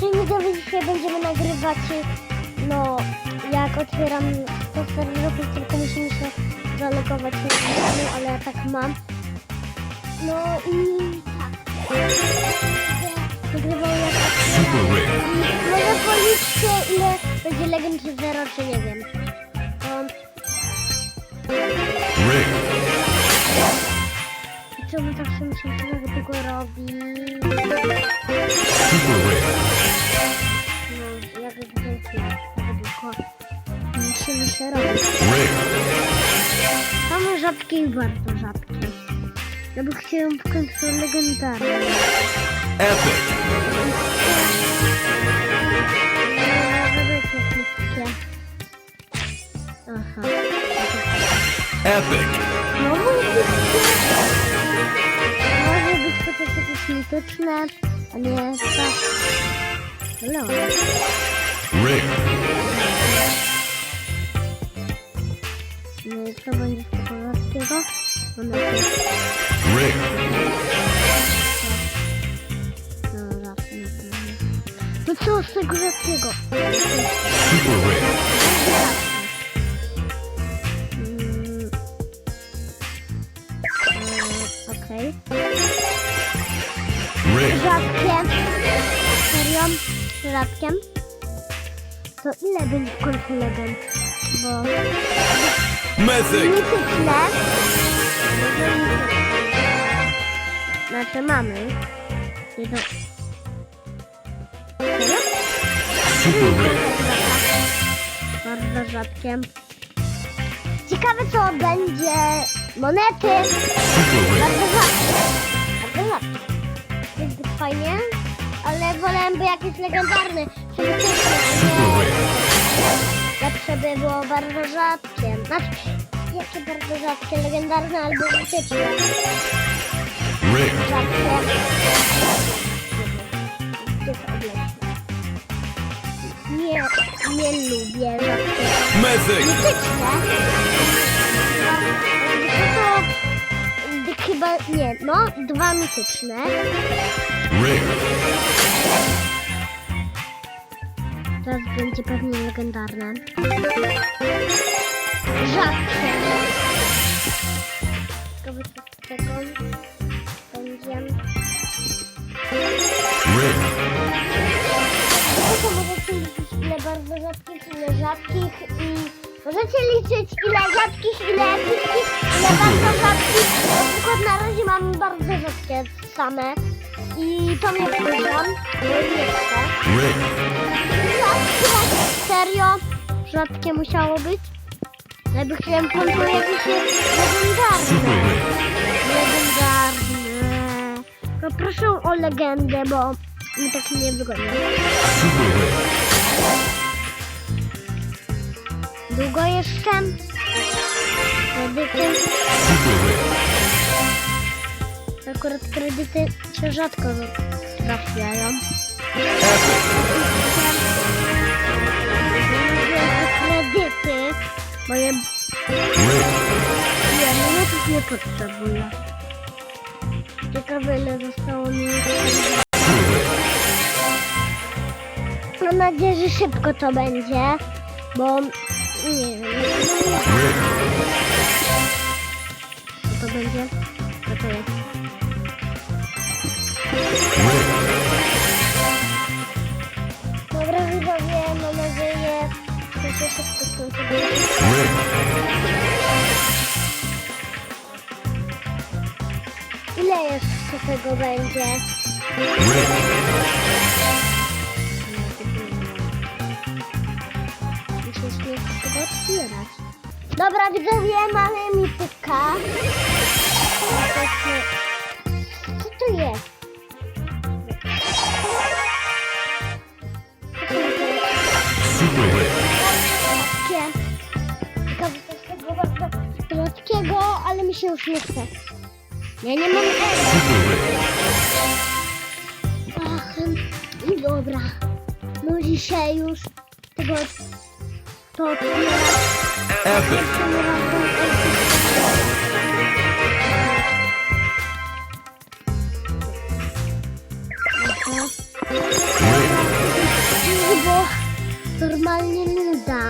Czyli widzowie dzisiaj będziemy nagrywać, no jak otwieram to serwerów, tylko musimy się zalogować na kanał, ale ja tak mam. No i tak. Nagrywał jak Super otwieram. Rig. I Może policzcie ile będzie legend czy zero, czy nie wiem. Um, Rig. Czemu się muszę tak długo robi? Super. No, jak zwykle, tak długo. Musimy się robić. Same rzadkie i bardzo rzadkie. Ja bym chciał w końcu legendarne. Epic. Aha. Epic. No Być chociaż jakieś mityczne, a nie tak. No. No i co będzie z tego rzadkiego? No to. No pewno. No co z tego rzadkiego? Super Rig. Rzadkiem? To ile będzie w końcu legend? Bo Mythic. mityczne. Znaczy mamy. Jedno. Bardzo rzadkie. Ciekawe co będzie. Monety. Bardzo rzadkie. Bardzo rzadkie. Jest fajnie, ale wolałem by nie Rig. lepsze by było bardzo rzadkie. Znaczy, jakie bardzo rzadkie, legendarne albo mityczne. Rzadkie. Nie, nie lubię. Mythic. Mityczne. Nie, no, dwa mityczne. Teraz będzie pewnie legendarne. Rzadkie. Co z tego będzie. No to możecie liczyć ile bardzo rzadkich, ile rzadkich i możecie liczyć ile rzadkich, ile epickich, ile bardzo rzadkich. Na przykład na razie mam bardzo rzadkie same i to mnie wkurzam. Rig. Rzadkie, serio? Rzadkie musiało być? Ja by chciałem legendarne. Super Rig. Legendarne. No proszę o legendę, bo mi tak nie wygodnie. Długo jeszcze? Kredyty. Akurat kredyty się rzadko trafiają. Kredyty. Moje nie, no ja tych nie potrzebuję. Ciekawe ile zostało mi. Mam nadzieję, że szybko to będzie, bo nie wiem, co to będzie. Co to jest? Dobra widzowie, mam nadzieję, że się szybko skończy. Ile jeszcze tego będzie? Otwierać. Dobra widzowie, mamy mityka. Co to jest? Super. Ciekawe co z tego bardzo słodkiego, ale mi się już nie chce. Ja nie mam. Ach, i dobra. No dzisiaj już tego to. Epic. Bo normalnie nuda.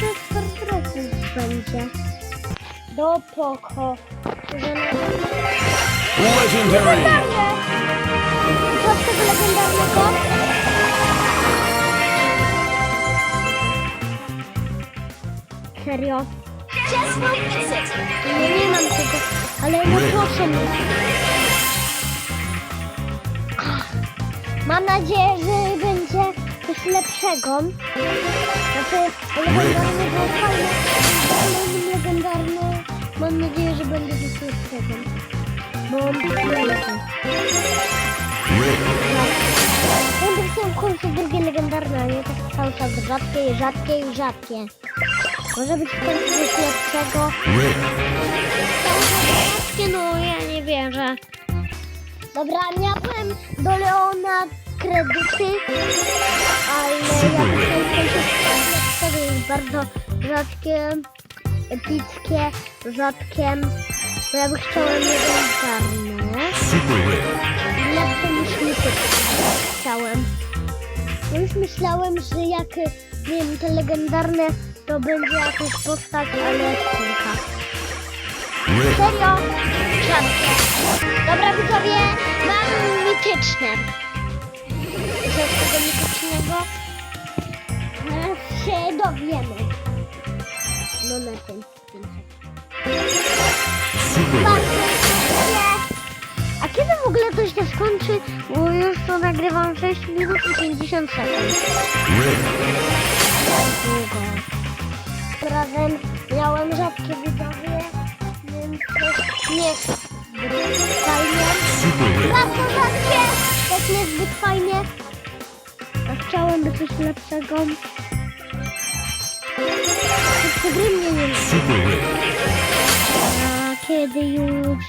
To 100% będzie. Do poko. Legendary. Serio? Nie, nie mam tego, ale no proszę mnie. Mam nadzieję, że będzie coś lepszego. Znaczy, legendarny był fajny, ale legendarny. Mam nadzieję, że będzie coś lepszego. Bo nie wiem. Red. Będę chciał w końcu drugie legendarne, nie tak cały czas rzadkie, rzadkie i rzadkie. Może być coś lepszego. Rzadkie, no ja nie wierzę. Dobra, miałem do Leona kredyty, ale ja. Jest bardzo rzadkie, epickie, rzadkie. Bo ja bym chciałem legendarne. Super Red. lepsze niż mityczne chciałem. Ja już myślałem, że jak, nie wiem, te legendarne, to będzie jakaś postać. Red. Serio? Rzadkie. Dobra, widzowie, mam mityczne. Co z tego mitycznego? Zaraz się dowiemy. No na tym. A kiedy w ogóle to się skończy? Bo już to nagrywam 6 minut i 50 sekund. Długo. Razem miałem rzadkie widzowie, więc też nie zbyt fajnie. Bardzo rzadkie, też niezbyt fajnie. A chciałem by coś lepszego. Te gry mnie nie Red. A kiedy już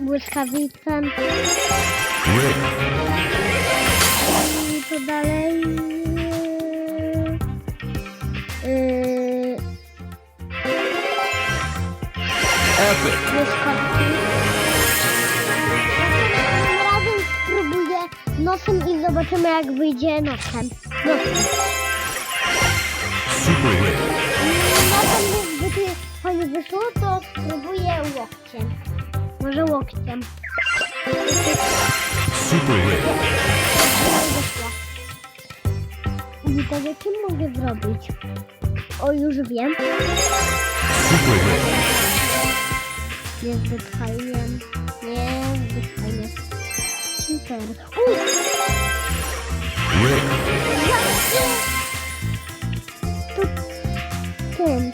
błyskawica Red. i to dalej Epic. Następnym razem spróbuję nosem i zobaczymy jak wyjdzie nosem. Nosem. Super Red. Nosem niezbyt fajnie wyszło, to spróbuję łokciem. Może łokciem. Super Red. I to jakim mogę zrobić? O, już wiem. Super Red. Niezbyt fajnie. Niezbyt fajnie. Super. To... Tym.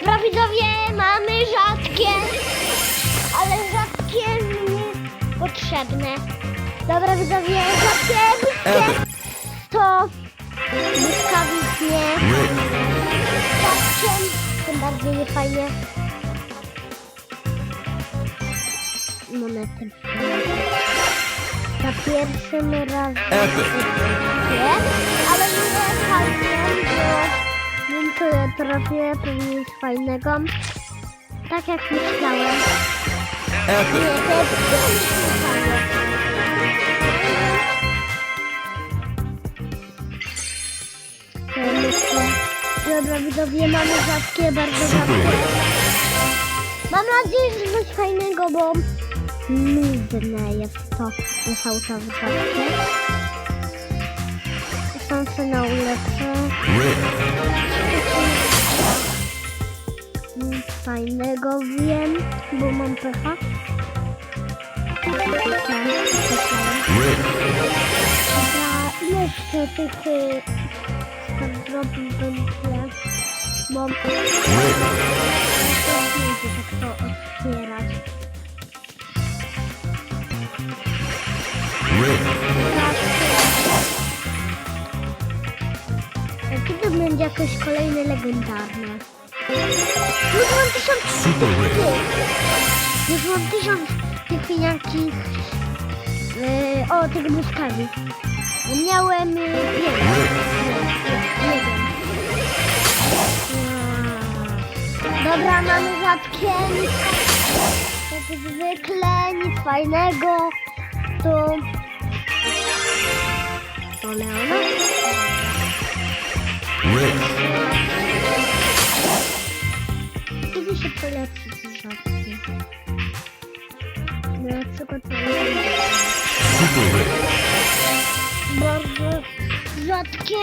Dobra widzowie, mamy rzadkie. Ale rzadkie mnie potrzebne. Dobra widzowie, rzadkie, bliskie. To... Błyskawicznie. Tym bardziej nie fajnie. Monety. Za pierwszym razem. Nie, ale nie fajnie, bo wiem co ja trafię, pewnie nic fajnego. Tak jak myślałem. Nie, to jest mamy rzadkie, bardzo rzadkie. Mam nadzieję, że coś fajnego, bo nudne jest to, że cały czas rzadkie. Szanse na ulepsze. Red. Nic fajnego wiem, bo mam pecha. Dobra, jeszcze tych tak zrobił będzie. Bo Red. to nie będzie tak to otwierać. Red. A kiedy będzie jakieś kolejne legendarne? Już mam tysiąc. Już mam tysiąc tych jakich... Yy, o, tych błyskawic. Miałem yy, jeden. Red. Nie, nie, jeden. Dobra, mamy rzadkie, nic jak zwykle, nic fajnego. To... To Leona? Kiedy się polepszy te rzadkie? Na przykład Super bardzo rzadkie.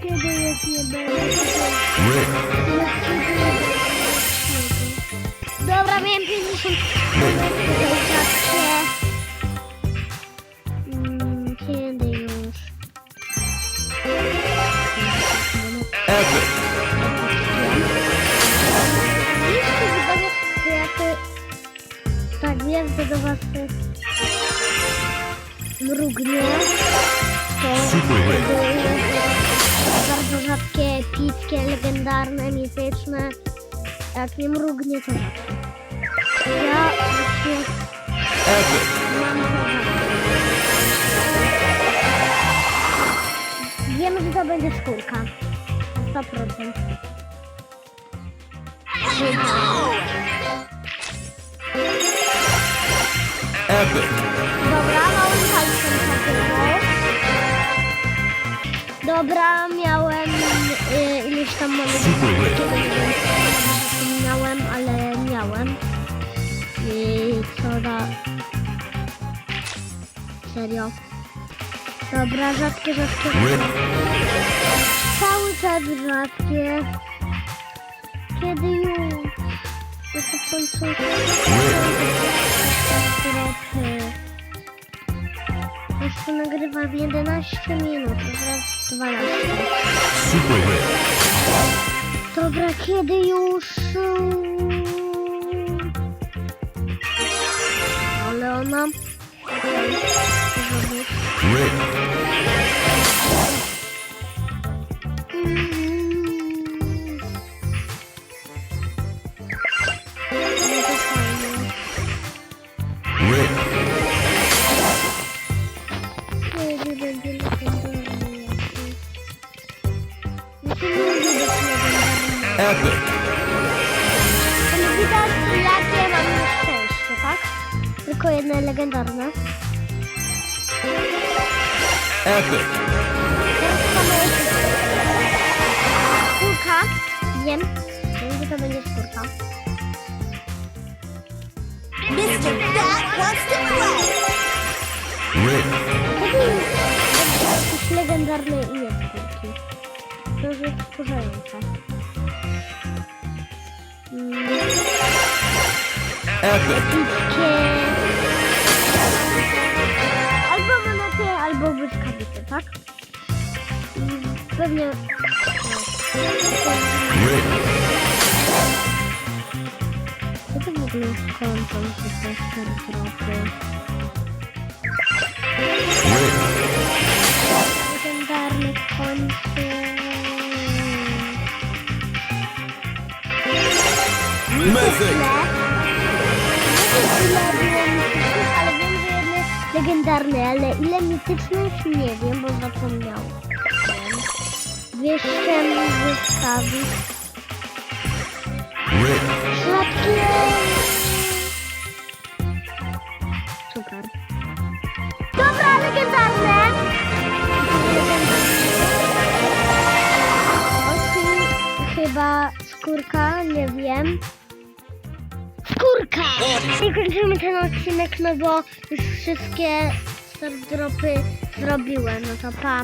To Kiedy jest nie będzie? Rick. Dobra, miałem 50 rzadkie. Mm, epickie, legendarne, mityczne. Jak nie mrugnie, to rzadkie. Ja właśnie mam rzadkie. Wiem, że to będzie skórka. 100%. Epic. Dobra, palcem zagrał. Dobra, tam Rick. Miałem, ale miałem. I co da... Serio. Dobra, rzadkie, rzadkie. Cały czas rzadkie. Kiedy już? To się w końcu... Jeszcze nagrywam 11 minut, teraz 12. Super. Dobra, kiedy już... Ale ona... Rick. Rick. Epic. Ale widać jakie mam szczęście, tak? Tylko jedne legendarne. Epic. Skórka. Wiem. Wiem, że to będzie skórka. Mr. Bat wants to play. Rick. Będzie jakieś legendarne imię skórki? To już jest wkurzające. Epickie. Albo monety, albo błyskawice, tak? Pewnie... Co to w ogóle kończą się te startropy? Rick. Legendarny kończy... Mitycznych, ale wiem, że jedne legendarne, ale ile mitycznych nie wiem, bo zapomniałem. Wieszczem. Rick. Słodkie! Super. Dobra, legendarne! Chyba skórka, nie wiem. Skórka! I kończymy ten odcinek, no bo już wszystkie stardropy zrobiłem, no to pa.